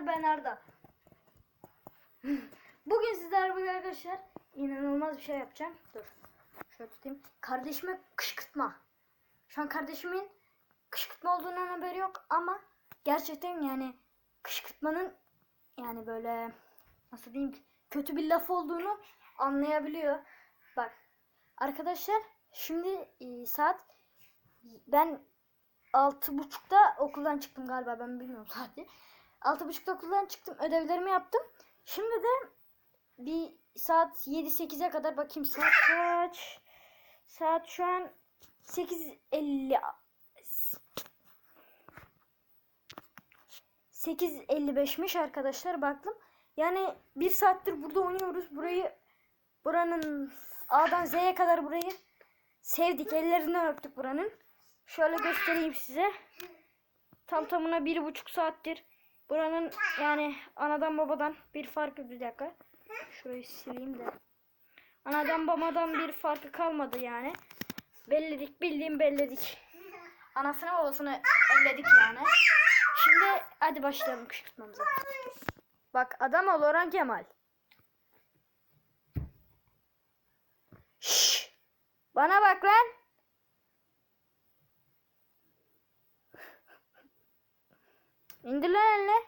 merhaba arkadaşlar ben Arda. Bugün sizlerle birlikte arkadaşlar inanılmaz bir şey yapacağım. Dur. Şöyle tutayım. Kardeşime kışkırtma. Şu an kardeşimin kışkırtma olduğundan haberi yok ama gerçekten yani kışkırtmanın yani böyle nasıl diyeyim kötü bir laf olduğunu anlayabiliyor. Bak arkadaşlar şimdi e, saat ben altı buçukta okuldan çıktım galiba ben bilmiyorum saati. Altı buçukta okuldan çıktım ödevlerimi yaptım. Şimdi de bir saat 7-8'e kadar bakayım saat kaç? Saat şu an 8.50 8.55'miş arkadaşlar baktım. Yani bir saattir burada oynuyoruz. Burayı buranın A'dan Z'ye kadar burayı sevdik. Ellerinden öptük buranın. Şöyle göstereyim size. Tam tamına bir buçuk saattir. Buranın yani anadan babadan bir farkı bir dakika. Şurayı sileyim de. Anadan babadan bir farkı kalmadı yani. Belledik bildiğim belledik. Anasını babasını elledik yani. Şimdi hadi başlayalım kışkırtmamıza. Bak adam ol Orhan Kemal. Şşş. Bana bak lan. İndir lan elini.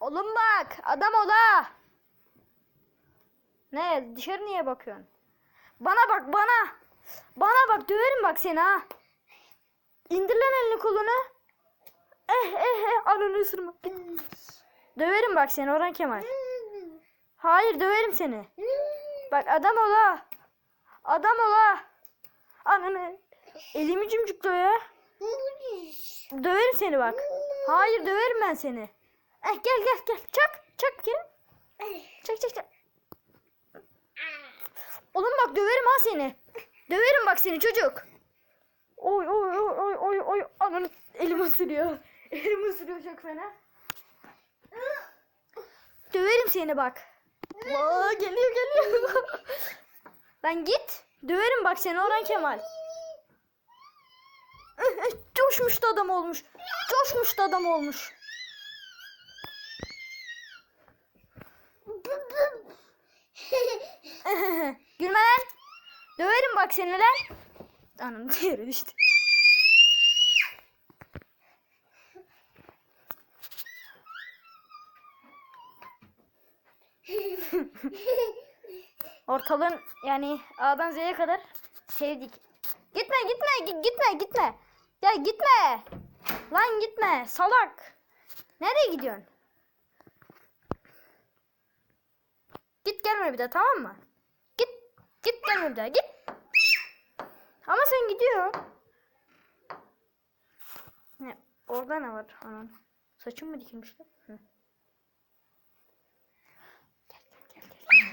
Oğlum bak adam ol ha. Ne dışarı niye bakıyorsun? Bana bak bana. Bana bak döverim bak seni ha. İndir lan elini kolunu. Eh eh eh ananı ısırma. Döverim bak seni Orhan Kemal. Hayır döverim seni. Bak adam ol ha. Adam ol ha. Ananı. Elimi cimcikliyor ya. Döverim seni bak. Hayır döverim ben seni. Eh gel gel gel. Çak. Çak gel. Çak çak çak. Oğlum bak döverim ha seni. Döverim bak seni çocuk. Oy oy oy oy oy oy. Ananı elim ısırıyor. Elim ısırıyor çok fena. Döverim seni bak. Aa, geliyor geliyor. Lan git. Döverim bak seni Orhan Kemal. Coşmuş da adam olmuş. Coşmuş da adam olmuş. Gülme lan. Döverim bak seni lan. Anam yere düştü. Ortalığın yani A'dan Z'ye kadar sevdik. Gitme gitme gi- gitme gitme. Ya gitme. Lan gitme salak. Nereye gidiyorsun? Git gelme bir daha tamam mı? Git. Git gelme bir daha git. Ama sen gidiyorsun. Ne? Orada ne var? Anan. Saçım mı dikilmişti? Hı. Gel, gel, gel, gel.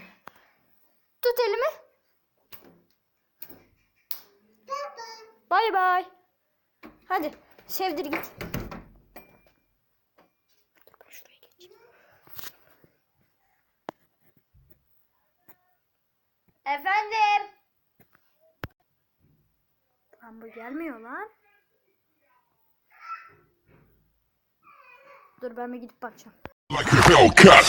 Tut elimi. Bay bay. Hadi sevdir git. Dur ben şuraya geçeyim. Efendim. Lan bu gelmiyor lan. Dur ben bir gidip bakacağım. like a Hellcat.